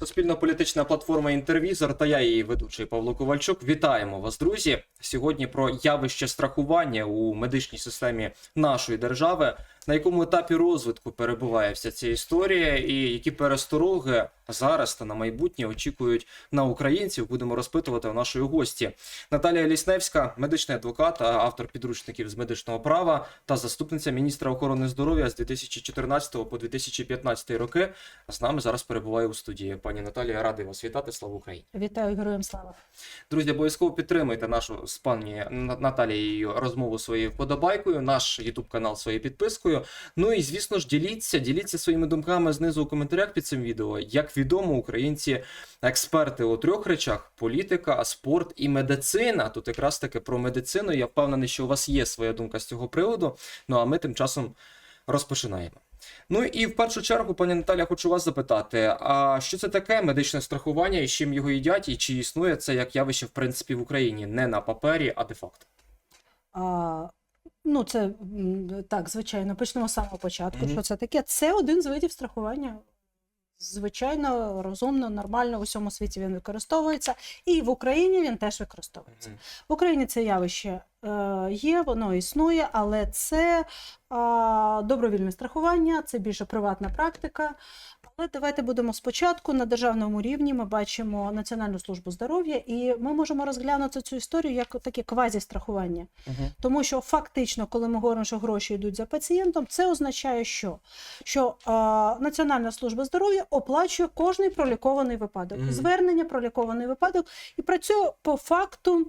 Суспільно-політична платформа Інтервізор та я її ведучий Павло Ковальчук. Вітаємо вас, друзі. Сьогодні про явище страхування у медичній системі нашої держави. На якому етапі розвитку перебуває вся ця історія, і які перестороги зараз та на майбутнє очікують на українців. Будемо розпитувати у нашої гості. Наталія Лісневська, медичний адвокат, автор підручників з медичного права та заступниця міністра охорони здоров'я з 2014 по 2015 роки. З нами зараз перебуває у студії. Пані Наталія, радий вас вітати. Слава Україні! Вітаю героям слава. Друзі, обов'язково підтримуйте нашу з пані На- Наталією розмову своєю вподобайкою, наш Ютуб канал своєю підпискою. Ну і звісно ж, діліться, діліться своїми думками знизу у коментарях під цим відео. Як відомо, українці експерти у трьох речах: політика, спорт і медицина. Тут якраз таки про медицину. Я впевнений, що у вас є своя думка з цього приводу. Ну а ми тим часом розпочинаємо. Ну і в першу чергу, пані Наталя, хочу вас запитати: а що це таке медичне страхування і з чим його їдять, і чи існує це як явище в принципі в Україні не на папері, а де-факто? А, ну, це так, звичайно, почнемо з самого початку. Мгм. Що це таке? Це один з видів страхування. Звичайно, розумно, нормально в усьому світі він використовується, і в Україні він теж використовується. В Україні це явище е, є, воно існує, але це е, добровільне страхування, це більше приватна практика. Але давайте будемо спочатку на державному рівні. Ми бачимо Національну службу здоров'я, і ми можемо розглянути цю історію як таке квазі-страхування. Угу. Тому що фактично, коли ми говоримо, що гроші йдуть за пацієнтом, це означає, що, що е, Національна служба здоров'я оплачує кожний пролікований випадок, Мгм. звернення, пролікований випадок, і працює по факту.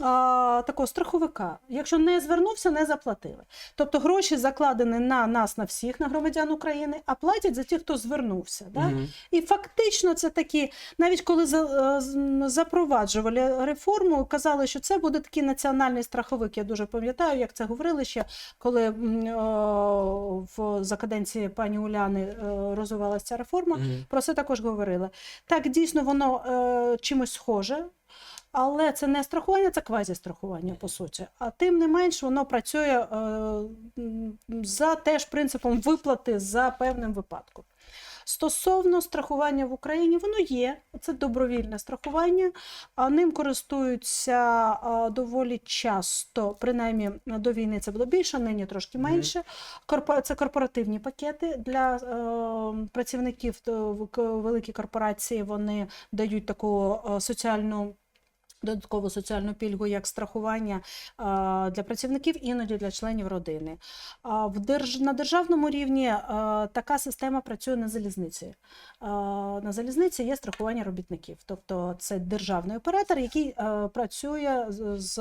А, Такого страховика, якщо не звернувся, не заплатили. Тобто гроші закладені на нас, на всіх, на громадян України, а платять за тих, хто звернувся. Да? І фактично це такі, навіть коли за- е, запроваджували реформу, казали, що це буде такий національний страховик. Я дуже пам'ятаю, як це говорили ще, коли о, в за каденції пані Уляни е, розвивалася ця реформа. Про це також говорили. Так, дійсно, воно е, чимось схоже. Але це не страхування, це квазістрахування, по суті. А тим не менш, воно працює е, за теж принципом виплати за певним випадком. Стосовно страхування в Україні, воно є. Це добровільне страхування. а Ним користуються доволі часто, принаймні до війни це було більше, нині трошки менше. Це корпоративні пакети для е, працівників великі корпорації. Вони дають таку е, соціальну. Додаткову соціальну пільгу як страхування для працівників, іноді для членів родини. На державному рівні така система працює на залізниці. На залізниці є страхування робітників, тобто це державний оператор, який працює з- з.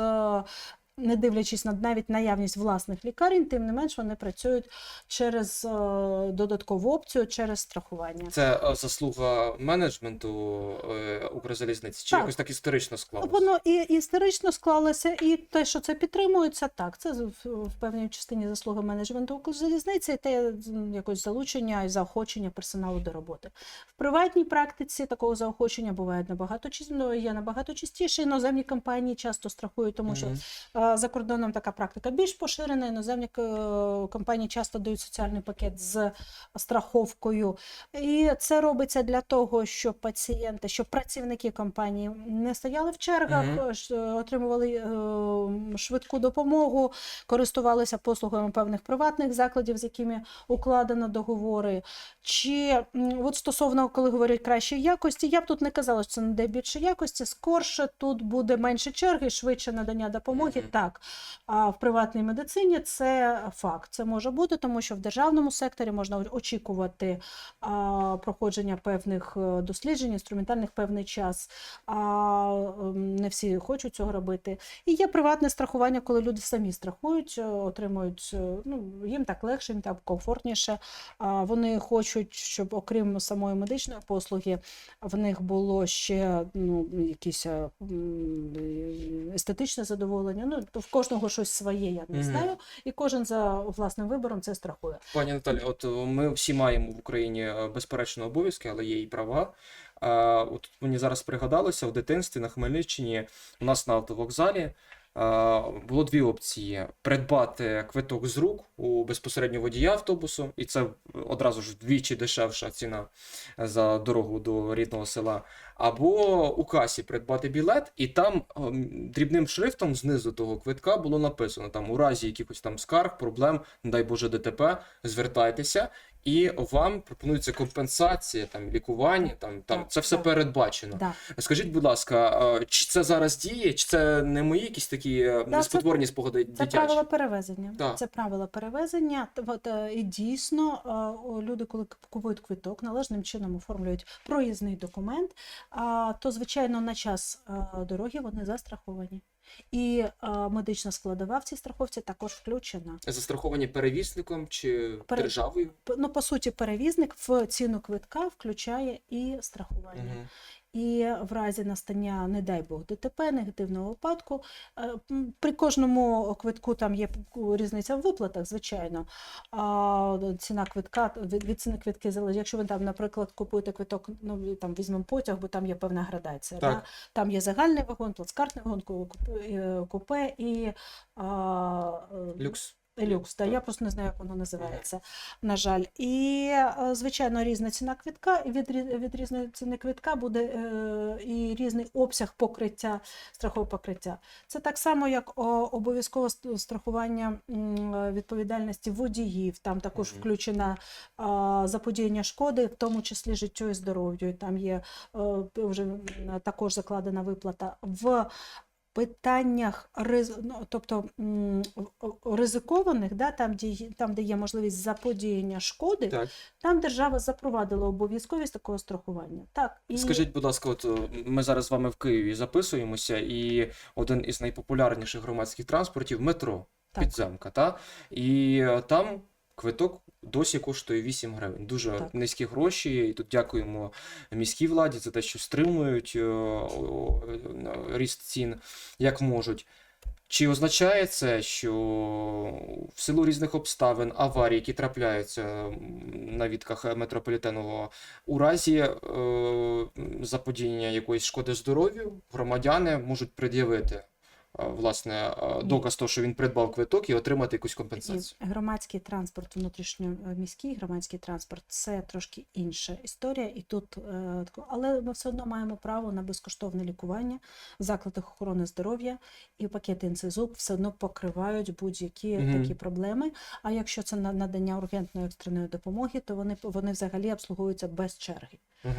Не дивлячись на навіть наявність власних лікарень, тим не менш вони працюють через е, додаткову опцію, через страхування. Це е, заслуга менеджменту е, Укрзалізниці, чи Так. якось так історично склалося? Воно і історично склалося, і те, що це підтримується, так, це в, в певній частині заслуги менеджменту Укрзалізниці, і те якось залучення і заохочення персоналу до роботи. В приватній практиці такого заохочення буває набагато ну, є набагато частіше. Іноземні компанії часто страхують, тому що за кордоном така практика більш поширена. Іноземні е, компанії часто дають соціальний пакет з страховкою. І це робиться для того, щоб пацієнти, щоб працівники компанії не стояли в чергах, е, ш- отримували е, швидку допомогу, користувалися послугами певних приватних закладів, з якими укладено договори. Чи от стосовно, коли говорять кращої якості, я б тут не казала, що це не де більше якості, скорше тут буде менше черги, швидше надання допомоги. Так, в приватній медицині це факт. Це може бути, тому що в державному секторі можна очікувати проходження певних е, досліджень, інструментальних певний час. А ем, не всі хочуть цього робити. І є приватне страхування, коли люди самі страхують, е, отримують, е, ну, їм так легше, їм так комфортніше. Вони хочуть, щоб окрім самої медичної послуги, в них було ще ну, якісь естетичне задоволення. Ну, в кожного щось своє, я не знаю. І кожен за власним вибором це страхує. Пані Наталі, от е, ми всі маємо в Україні е, безперечно обов'язки, але є і права. От мені зараз пригадалося в дитинстві на Хмельниччині у нас на автовокзалі було дві опції: придбати квиток з рук у безпосередньо водія автобусу, і це одразу ж вдвічі дешевша ціна за дорогу до рідного села. Або у касі придбати білет, і там ем, дрібним шрифтом знизу того квитка було написано: там у разі якихось там скарг, проблем, не дай Боже, ДТП, звертайтеся. І вам пропонується компенсація, там лікування, там, там Так, це все так. передбачено. Да. Скажіть, будь ласка, е, чи це зараз діє, чи це не мої якісь такі е, це- неспотворні спогади Це дитячі? правила перевезення. Так. Це правила перевезення. От, е, і дійсно, е, люди, коли купують квиток, належним чином оформлюють проїзний документ, то, звичайно, на час е, дороги вони застраховані. І е, медична складова в цій страховці також включена. Застраховані перевізником чи Пере- державою? Ну, по суті, перевізник в ціну квитка включає і страхування. Мгм. І в разі настання, не дай Бог, ДТП, негативного випадку, е, при кожному квитку там є різниця в виплатах, звичайно. А ціна квитка від, ціни квитки залежить. Якщо ви там, наприклад, купуєте квиток, ну там візьмемо потяг, бо там є певна градація. Так. Да? Там є загальний вагон, плацкартний вагон, купе, е, і а, е, Люкс. Люкс, да, я просто не знаю, як воно називається, на жаль. І, е, звичайно, різна ціна квитка, і від, від різної ціни квитка буде е, і різний обсяг покриття, страхового покриття. Це так само, як обов'язкове страхування відповідальності водіїв. Там також включена заподіяння шкоди, в тому числі життю і здоров'ю. Там є е, вже також закладена виплата в питаннях ну, тобто ризикованих, да, там, де, там, де є можливість заподіяння шкоди, Так. там держава запровадила обов'язковість такого страхування. Так, і Скажіть, будь ласка, от ми зараз з вами в Києві записуємося, і один із найпопулярніших громадських транспортів метро, Так. підземка, та? І е, там квиток досі коштує 8 гривень. Дуже Так. низькі гроші. І тут дякуємо міській владі за те, що стримують е, о, ріст цін як можуть. Чи означає це, що в силу різних обставин, аварій, які трапляються на відках метрополітену, у разі е, заподіяння якоїсь шкоди здоров'ю, громадяни можуть пред'явити власне е, доказ того, що він придбав квиток і отримати якусь І компенсацію? громадський транспорт, внутрішньоміський громадський транспорт це трошки інша історія. І тут, е, але ми все одно маємо право на безкоштовне лікування в закладах охорони здоров'я, і пакети інцизуб все одно покривають будь-які Мгм. такі проблеми. А якщо це надання ургентної екстреної допомоги, то вони, вони взагалі обслуговуються без черги. Угу.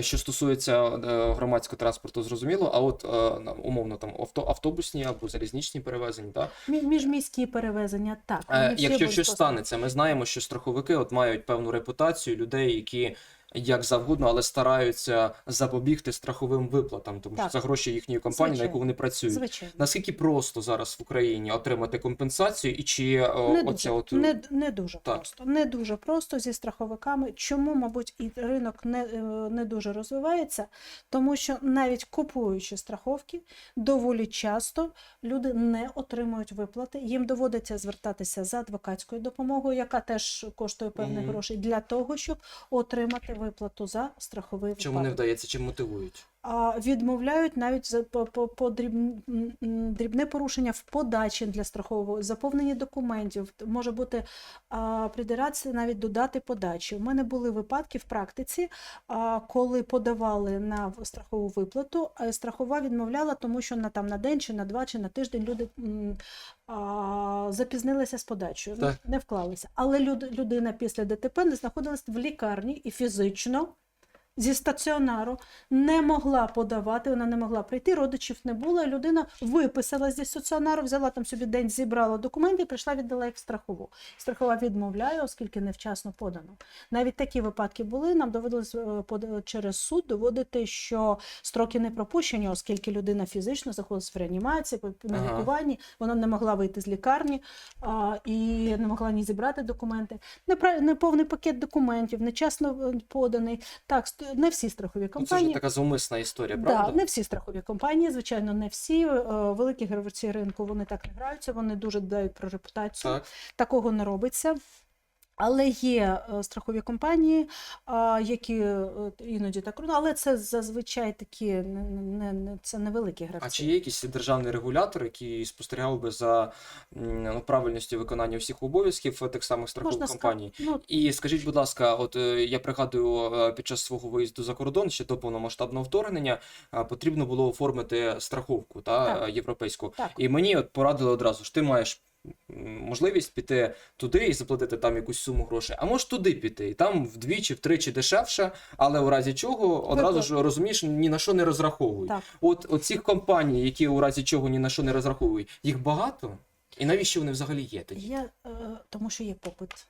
Що стосується е, громадського транспорту, зрозуміло, а от е, умовно там авто, автобусні або залізничні перевезення, так? Мі- Міжміські перевезення так. Е, Якщо щось станеться, ми знаємо, що страховики от мають певну репутацію людей, які як завгодно, але стараються запобігти страховим виплатам, тому Так. що це гроші їхньої компанії, на яку вони працюють. Звичайно. Наскільки просто зараз в Україні отримати компенсацію, і чи е, Не оце дуже, от не, не дуже Так. просто. Не дуже просто зі страховиками. Чому, мабуть, і ринок не, е, не дуже розвивається? Тому що навіть купуючи страховки, доволі часто люди не отримують виплати. Їм доводиться звертатися за адвокатською допомогою, яка теж коштує певних Мгм. грошей, для того, щоб отримати виплату за страховий чому не вдається, чим мотивують? А відмовляють навіть за по, дрібне порушення в подачі для страхового, заповненні документів. Може бути а, придиратися навіть до дати подачі. У мене були випадки в практиці, а, коли подавали на страхову виплату, а страхова відмовляла, тому що на там на день чи на два чи на тиждень люди а, запізнилися з подачею, ну, Так. не вклалися. Але люд, людина після ДТП не знаходилась в лікарні і фізично. Зі стаціонару не могла подавати, вона не могла прийти, родичів не було. Людина виписала зі стаціонару, взяла там собі день, зібрала документи, прийшла, віддала їх в страхову. Страхова відмовляє, оскільки невчасно подано. Навіть такі випадки були. Нам доводилось е, через суд доводити, що строки не пропущені, оскільки людина фізично знаходилась в реанімації, на Ага. вона не могла вийти з лікарні а, і не могла ні зібрати документи. Неповний пакет документів, нечасно е, поданий. Так, не всі страхові компанії. Це ж така зумисна історія, Да, не всі страхові компанії, звичайно, не всі. Е, Великі гравці ринку вони так не граються, вони дуже дбають про репутацію. Так. Такого не робиться. Але є е, страхові компанії, які е, іноді так але це зазвичай такі не, не, це невеликі гравці. А чи є якийсь державний регулятор, який спостерігав би за ну, правильністю виконання всіх обов'язків е, тих самих страхових Можна компаній? Ну, І скажіть, будь ласка, от я пригадую, під час свого виїзду за кордон ще до повномасштабного вторгнення потрібно було оформити страховку та Так. європейську. так. І мені от порадили одразу ж, ти маєш можливість піти туди і заплатити там якусь суму грошей, а можеш туди піти, і там вдвічі, втричі дешевше, але у разі чого одразу ж розумієш, ні на що не розраховують. Так. От оцих компаній, які у разі чого ні на що не розраховують, їх багато. І навіщо вони взагалі є тоді? Є, е, тому що є попит.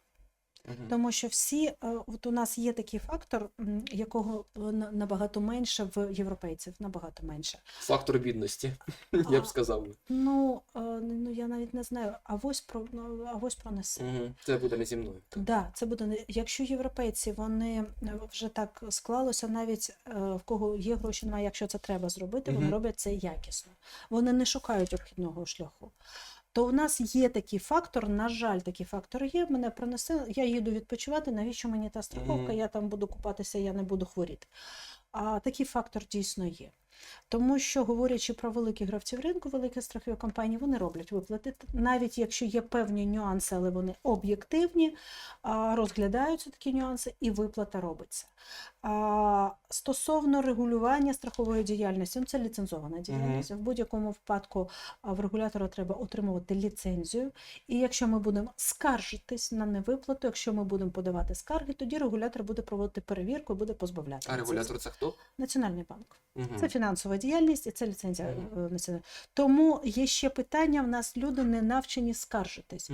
Мгм. Тому що всі, е, от у нас є такий фактор, якого е, на- набагато менше в європейців, набагато менше. Фактор бідності, А, я б сказав. Ну, е, ну я навіть не знаю, авось про ну, авось пронесе. Мгм. Це буде не зі мною. Да, це буде не- якщо європейці вони вже так склалося, навіть в кого є гроші, немає, якщо це треба зробити, вони роблять це якісно. Вони не шукають обхідного шляху. То у нас є такий фактор, на жаль, такий фактор є. Мене принесе, я їду відпочивати. Навіщо мені та страховка? Я там буду купатися, я не буду хворіти. А такий фактор дійсно є. Тому що, говорячи про великих гравців ринку, великі страхові компанії, вони роблять виплати, навіть якщо є певні нюанси, але вони об'єктивні, розглядаються такі нюанси, і виплата робиться. Стосовно регулювання страхової діяльності, ну це ліцензована діяльність. В будь-якому випадку в регулятора треба отримувати ліцензію. І якщо ми будемо скаржитись на невиплату, якщо ми будемо подавати скарги, тоді регулятор буде проводити перевірку і буде позбавляти. А регулятор це хто? Національний банк. Мгм. Це фінансова діяльність і це ліцензія е, національна. Тому є ще питання: в нас люди не навчені скаржитись.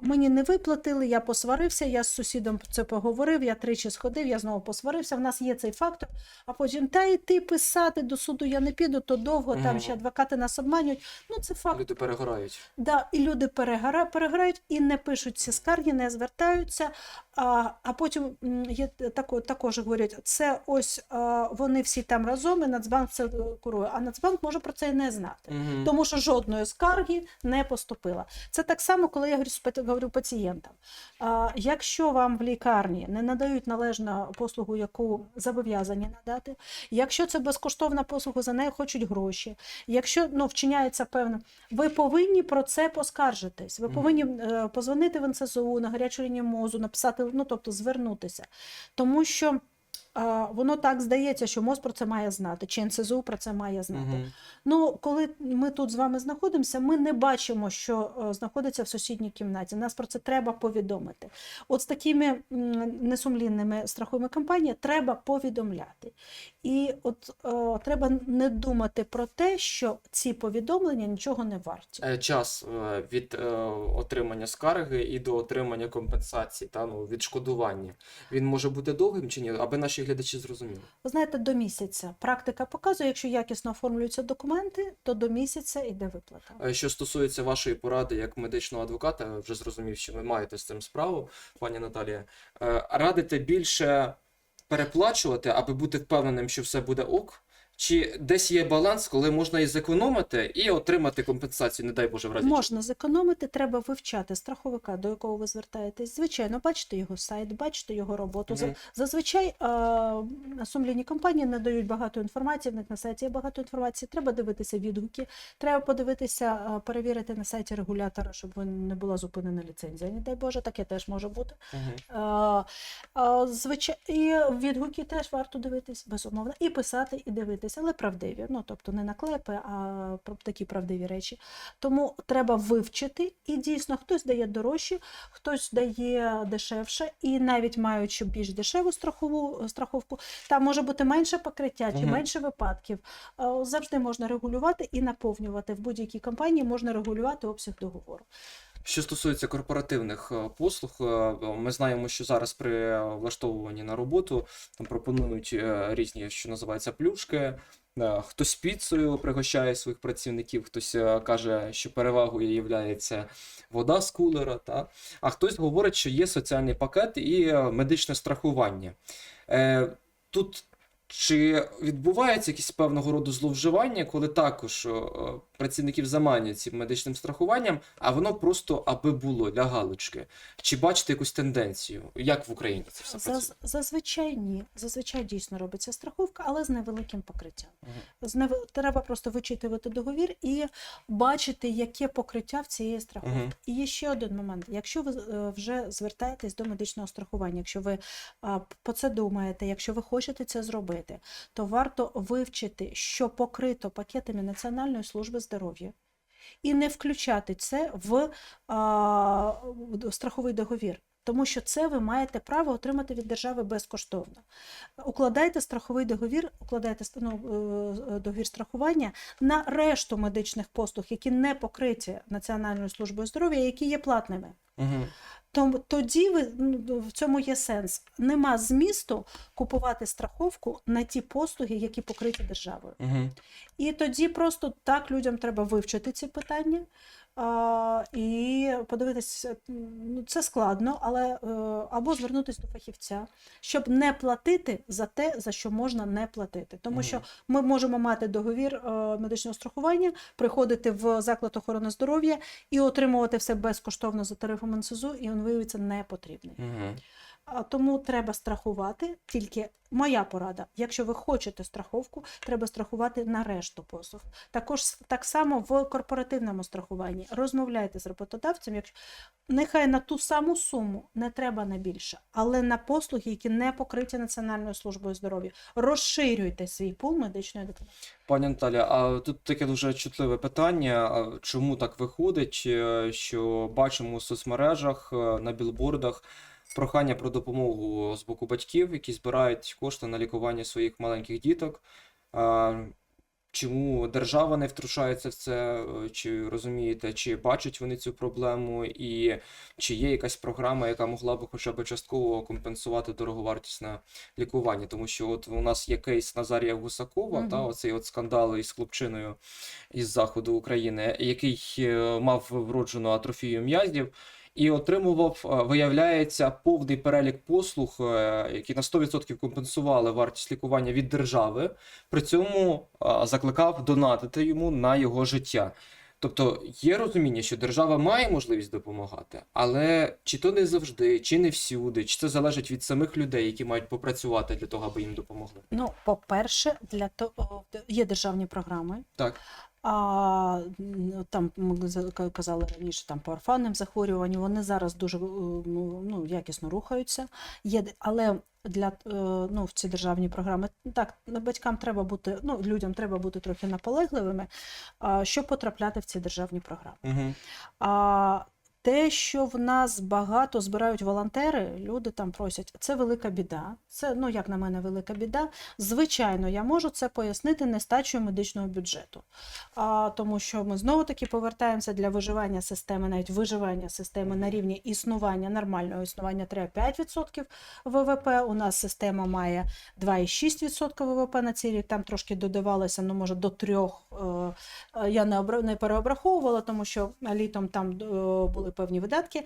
Мені не виплатили, я посварився, я з сусідом це поговорив, я тричі сходив, я знову посварився. В нас є цей фактор. А потім та йти писати до суду я не піду, то довго там ще адвокати нас обманюють. Ну це факт. Люди перегорають. Да, і люди перегора, переграють і не пишуть ці скарги, не звертаються. А, а потім є тако, також говорять, це ось а, вони всі там разом, і Нацбанк це е, курує. А Нацбанк може про це і не знати. Мгм. Тому що жодної скарги не поступило. Це так само, коли я говорю, говорю пацієнтам. А, якщо вам в лікарні не надають належну послугу, яку зобов'язані надати, якщо це безкоштовна послуга, за нею хочуть гроші, якщо ну, вчиняється певно, ви повинні про це поскаржитись. Ви повинні е, позвонити в НСЗУ на гарячу лінію мозу, написати, ну тобто звернутися. Тому що. Воно так здається, що МОЗ про це має знати, чи НСЗУ про це має знати. Мгм. Ну, коли ми тут з вами знаходимося, ми не бачимо, що е, знаходиться в сусідній кімнаті. Нас про це треба повідомити. От з такими несумлінними страховими компаніями треба повідомляти. І от е, треба не думати про те, що ці повідомлення нічого не варті. Е, Час від е, отримання скарги і до отримання компенсації та ну відшкодування. Він може бути довгим чи ні, аби наші глядачі зрозуміли. Ви знаєте, до місяця практика показує, якщо якісно оформлюються документи, то до місяця йде виплата. Що стосується вашої поради як медичного адвоката, вже зрозумів, що ви маєте з цим справу, пані Наталія. Е, Радите більше переплачувати, аби бути впевненим, що все буде ок. Чи десь є баланс, коли можна і зекономити, і отримати компенсацію, не дай Боже, в разі чого? Можна зекономити, треба вивчати страховика, до якого ви звертаєтесь. Звичайно, бачите його сайт, бачите його роботу. Мгм. Зазвичай е, сумлінні компанії надають багато інформації, в них на сайті є багато інформації. Треба дивитися відгуки, треба подивитися, е, перевірити на сайті регулятора, щоб не була зупинена ліцензія. Не дай Боже, таке теж може бути. Мгм. Е, е, Звичай... І відгуки теж варто дивитись, безумовно, і писати, і дивитися, але правдиві. Ну, тобто не наклепи, а такі правдиві речі. Тому треба вивчити, і дійсно хтось дає дорожче, хтось дає дешевше, і навіть маючи більш дешеву страхову страховку, там може бути менше покриття чи Мгм. менше випадків. Е, Завжди можна регулювати і наповнювати. В будь-якій компанії можна регулювати обсяг договору. Що стосується корпоративних е, послуг, е, ми знаємо, що зараз при влаштовуванні на роботу там пропонують е, різні, що називається, плюшки. Хтось піцею пригощає своїх працівників, хтось каже, що перевагою є вода з кулера, та? а хтось говорить, що є соціальний пакет і медичне страхування. Тут Чи відбувається якісь певного роду зловживання, коли також працівників заманюють цим медичним страхуванням, а воно просто аби було для галочки? Чи бачите якусь тенденцію? Як в Україні це все працює? Заз- Зазвичай ні. Зазвичай дійсно робиться страховка, але з невеликим покриттям. Мгм. З нев- Треба просто вичитувати договір і бачити, яке покриття в цієї страховки. Мгм. І є ще один момент. Якщо ви е, вже звертаєтесь до медичного страхування, якщо ви а, про це думаєте, якщо ви хочете це зробити, то варто вивчити, що покрито пакетами Національної служби здоров'я. І не включати це в а, страховий договір, тому що це ви маєте право отримати від держави безкоштовно. Укладайте страховий договір, укладайте ну, е, е, договір страхування на решту медичних послуг, які не покриті Національною службою здоров'я, які є платними. Мгм. Тому тоді ви ну, в цьому є сенс. Нема змісту купувати страховку на ті послуги, які покриті державою. Мгм. І тоді просто так людям треба вивчити ці питання. І подивитися, ну це складно, але е, або звернутися до фахівця, щоб не платити за те, за що можна не платити. Тому що ми можемо мати договір е, медичного страхування, приходити в заклад охорони здоров'я і отримувати все безкоштовно за тарифом НСЗУ, і він виявиться непотрібний. Мгм. Тому треба страхувати. Тільки моя порада. Якщо ви хочете страховку, треба страхувати на решту послуг. Також так само в корпоративному страхуванні. Розмовляйте з роботодавцем, якщо нехай на ту саму суму не треба на більше, але на послуги, які не покриті Національною службою здоров'я, розширюйте свій пул медичної допомоги. Пані Наталя, а тут таке дуже чутливе питання. Чому так виходить, е, що бачимо у соцмережах, е, на білбордах прохання про допомогу з боку батьків, які збирають кошти на лікування своїх маленьких діток? А, Чому держава не втручається в це? Е, Чи розумієте, чи бачать вони цю проблему, і чи є якась програма, яка могла би хоча б частково компенсувати дороговартісне лікування? Тому що от у нас є кейс Назарія Гусакова, Мгм. та оцей от скандал із хлопчиною із заходу України, який е, мав вроджену атрофію м'язів. І отримував, е, виявляється, повний перелік послуг, е, які на 100% компенсували вартість лікування від держави, при цьому е, закликав донатити йому на його життя. Тобто є розуміння, що держава має можливість допомагати, але чи то не завжди, чи не всюди, чи це залежить від самих людей, які мають попрацювати для того, аби їм допомогли. Ну, по-перше, для того є державні програми. Так. А там ми казали раніше там по орфанним захворюванням, вони зараз дуже е, ну, ну, якісно рухаються. Є, але для е, ну, в ці державні програми так батькам треба бути, ну людям треба бути трохи наполегливими, щоб потрапляти в ці державні програми. Угу. А те, що в нас багато збирають волонтери, люди там просять, це велика біда. Це, ну як на мене, велика біда. Звичайно, я можу це пояснити нестачею медичного бюджету. А, тому що ми знову таки повертаємося для виживання системи, навіть виживання системи на рівні існування, нормального існування треба 5% ВВП. У нас система має 2,6% ВВП на цей рік, там трошки додавалося, ну може до 3%. Е, е, Я не переобраховувала, тому що літом там е, були певні видатки.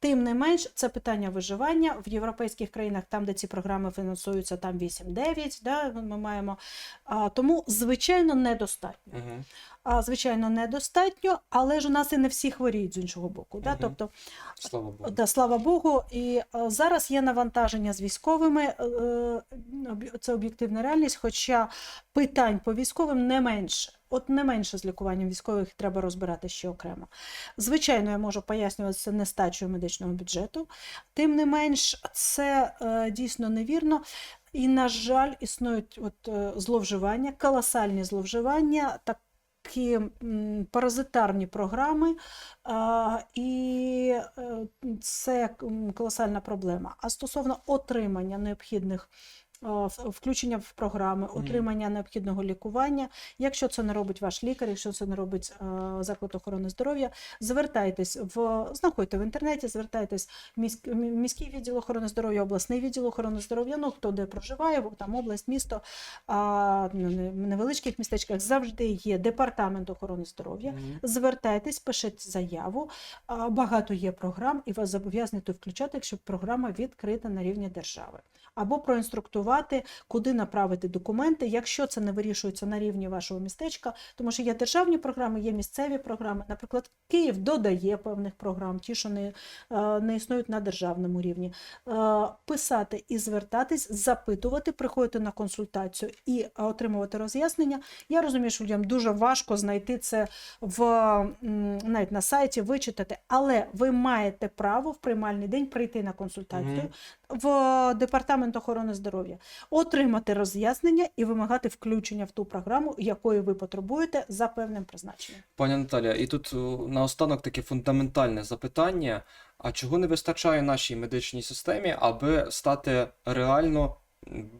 Тим не менш, це питання виживання в європейських країнах, там, де ці програми фінансуються, там 8-9, да, ми маємо. А, тому, звичайно, недостатньо. Угу. А, звичайно, недостатньо, але ж у нас і не всі хворіють з іншого боку. Да? Мгм. Тобто, Слава Богу. Да, слава Богу. І е, зараз є навантаження з військовими. е, Це об'єктивна реальність, хоча питань по військовим не менше. От не менше з лікуванням військових треба розбирати ще окремо. Звичайно, я можу пояснювати це нестачею медичного бюджету. Тим не менш, це е, дійсно невірно. І, на жаль, існують от, е, зловживання, колосальні зловживання, такі паразитарні програми, і е, це колосальна проблема. А стосовно отримання необхідних включення в програми, отримання необхідного лікування, якщо це не робить ваш лікар, якщо це не робить заклад охорони здоров'я, звертайтесь в знаходьте в інтернеті, звертайтесь в міськ, міський відділ охорони здоров'я, обласний відділ охорони здоров'я, ну хто де проживає, там область, місто, а ну, в невеличких містечках завжди є департамент охорони здоров'я. Звертайтесь, пишіть заяву. Багато є програм, і вас зобов'язані тут включати, якщо програма відкрита на рівні держави. Або проінструктувати, куди направити документи, якщо це не вирішується на рівні вашого містечка, тому що є державні програми, є місцеві програми. Наприклад, Київ додає певних програм, ті, що не, е, не існують на державному рівні. Е, Писати і звертатись, запитувати, приходити на консультацію і отримувати роз'яснення. Я розумію, що людям дуже важко знайти це в навіть на сайті, вичитати, але ви маєте право в приймальний день прийти на консультацію Мгм. В департамент охорони здоров'я, отримати роз'яснення і вимагати включення в ту програму, якої ви потребуєте за певним призначенням. Пані Наталя, і тут наостанок таке фундаментальне запитання: а чого не вистачає нашій медичній системі, аби стати реально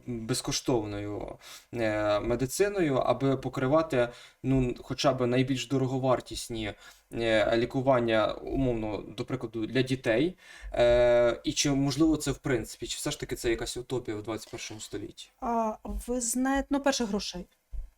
безкоштовною е, медициною, аби покривати ну, хоча б найбільш дороговартісні е, лікування, умовно, до прикладу, для дітей? Е, І чи можливо це в принципі, чи все ж таки це якась утопія в 21 столітті? А ви знаєте, ну, перше, грошей.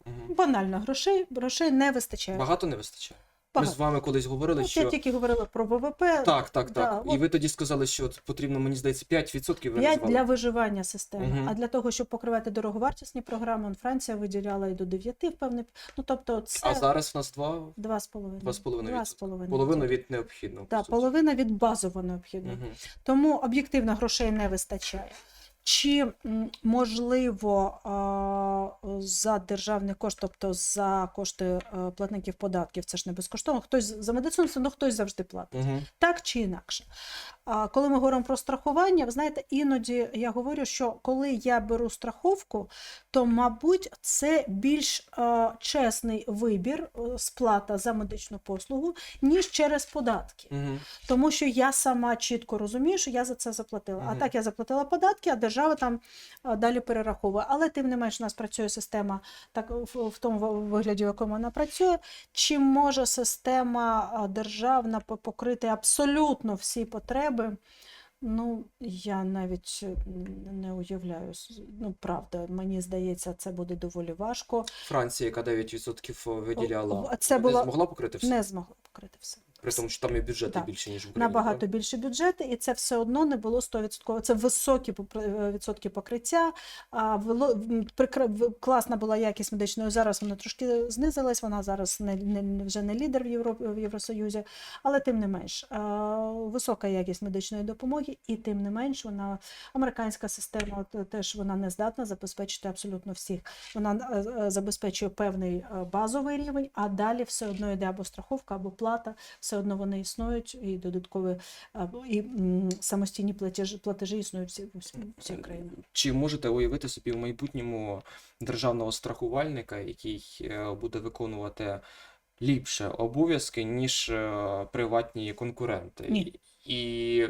Мгм. Банально, грошей, грошей не вистачає. Багато не вистачає? Багато. Ми з вами колись говорили, От що. Я тільки говорила про ВВП. Так, так, Да, так. І от ви тоді сказали, що от потрібно, мені здається, 5% ви Я для виживання системи. Мгм. А для того, щоб покривати дороговартісні програми, он Франція виділяла і до 9 в певний. Ну тобто, це А зараз в нас два два з половиною. Два з половиною Два від- з половиною. половину від необхідного. Так, суті. половина від базово необхідного. Мгм. Тому об'єктивно грошей не вистачає. Чи можливо за державний кошт, тобто за кошти е, платників податків, це ж не безкоштовно, хтось за медицину все хтось завжди платить. угу. Так чи інакше. Коли ми говоримо про страхування, ви знаєте, іноді я говорю, що коли я беру страховку, то, мабуть, це більш чесний вибір, сплата за медичну послугу, ніж через податки. Мгм. Тому що я сама чітко розумію, що я за це заплатила. А так я заплатила податки, а держава там далі перераховує. Але тим не менш, у нас працює система так в, в тому вигляді, в якому вона працює. Чи може система державна покрити абсолютно всі потреби? Ну, я навіть е, не уявляю. Ну, правда, мені здається, це буде доволі важко. Франція, яка 9% виділяла, О, це не була- змогла покрити все. Не змогла покрити все. При тому, що там і бюджети Так. більше, ніж в Україні. набагато так? більше бюджети, і це все одно не було 100%. Це високі е, відсотки покриття. Класна була якість медичної. Зараз вона трошки знизилась. Вона зараз не, не вже не лідер в Європі в Євросоюзі, але тим не менш а, висока якість медичної допомоги, і тим не менш вона американська система е, теж вона не здатна забезпечити абсолютно всіх. Вона е, е, забезпечує певний е, базовий рівень, а далі все одно йде або страховка, або плата все одно вони існують, і додаткові і самостійні платежі, платежі існують всі, всі, всі країни. Чи можете уявити собі в майбутньому державного страхувальника, який е, буде виконувати ліпше обов'язки, ніж е, приватні конкуренти? Ні. І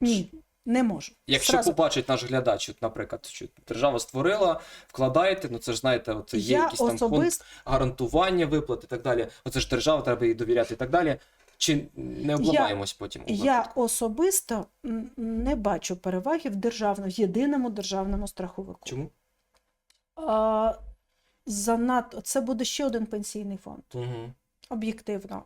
Ні, не можу. Якщо Зразу. побачить наш глядач, от, наприклад, що держава створила, вкладаєте, ну це ж знаєте, от є я якісь там фонд гарантування виплат і так далі. Оце ж держава, треба їй довіряти і так далі. Чи не обламаємось потім? я особисто не бачу переваги в державному єдиному державному страховику. Чому? А, занадто це буде ще один пенсійний фонд. Угу. Об'єктивно.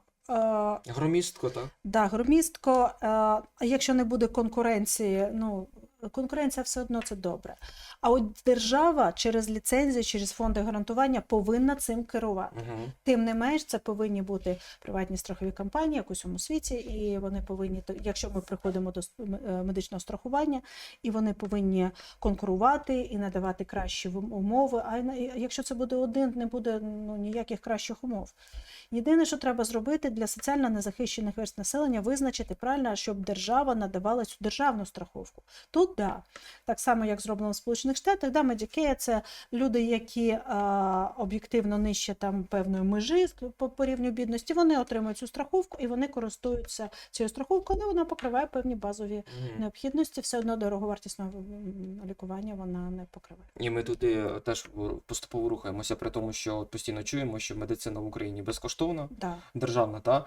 Громістко, так? Да, громістко. А якщо не буде конкуренції, ну конкуренція все одно це добре. А от держава через ліцензію, через фонди гарантування повинна цим керувати. Угу. Тим не менш, це повинні бути приватні страхові компанії як у всьому світі, і вони повинні, якщо ми приходимо до е, медичного страхування, і вони повинні конкурувати і надавати кращі умови. А якщо це буде один, не буде ну, ніяких кращих умов. Єдине, що треба зробити для соціально незахищених верст населення, визначити правильно, щоб держава надавала цю державну страховку. Тут да, так само як зроблено в Сполучених Штатах, да, Medicare – це люди, які а, об'єктивно нижче там певної межі по, по рівню бідності, вони отримують цю страховку і вони користуються цією страховкою, але вона покриває певні базові необхідності. Все одно дороговартісного лікування вона не покриває. І ми туди теж поступово рухаємося, при тому, що постійно чуємо, що медицина в Україні безкоштовна, Да. державна, та? Е,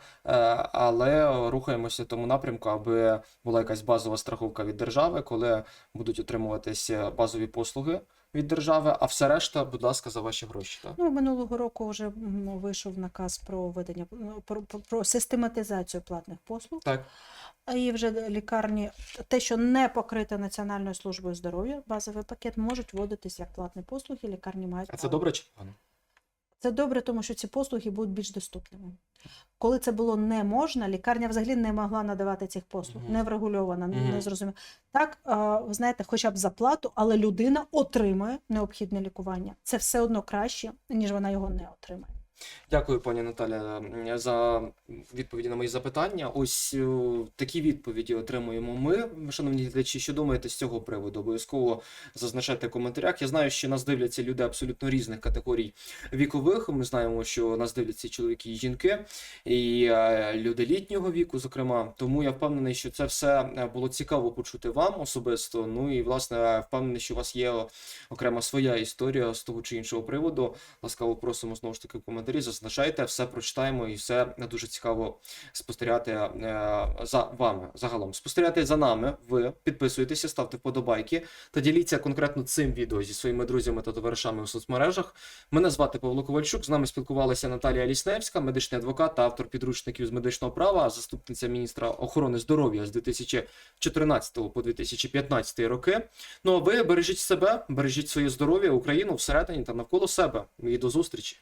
але рухаємося в тому напрямку, аби була якась базова страховка від держави, коли будуть отримуватися базові послуги від держави, а все решта, будь ласка, за ваші гроші. Так? Ну, минулого року вже вийшов наказ про введення ну, про, про, про систематизацію платних послуг. Так. і вже лікарні, те, що не покрите Національною службою здоров'я, базовий пакет можуть вводитись як платні послуги, лікарні мають А це право. добре чи погано? Це добре, тому що ці послуги будуть більш доступними. Коли це було не можна, лікарня взагалі не могла надавати цих послуг, не врегульована, не зрозуміло. Так, ви знаєте, хоча б заплату, але людина отримує необхідне лікування. Це все одно краще, ніж вона його не отримає. Дякую, пані Наталя, за відповіді на мої запитання. Ось е, такі відповіді отримуємо ми. Шановні глядачі, що думаєте з цього приводу? Обов'язково зазначайте в коментарях. Я знаю, що нас дивляться люди абсолютно різних категорій вікових. Ми знаємо, що нас дивляться чоловіки і жінки, і е, люди літнього віку, зокрема. Тому я впевнений, що це все е, було цікаво почути вам особисто. Ну і власне впевнений, що у вас є окрема своя історія з того чи іншого приводу. Ласкаво просимо знову ж таки в коментарі. Зазначайте, все прочитаємо і все дуже цікаво спостерігати е, за вами загалом. Спостерігайте за нами. Ви підписуйтеся, ставте вподобайки та діліться конкретно цим відео зі своїми друзями та товаришами у соцмережах. Мене звати Павло Ковальчук. З нами спілкувалася Наталія Лісневська, медичний адвокат та автор підручників з медичного права, заступниця міністра охорони здоров'я з 2014 по 2015 роки. Ну а ви бережіть себе, бережіть своє здоров'я, Україну всередині та навколо себе. І до зустрічі.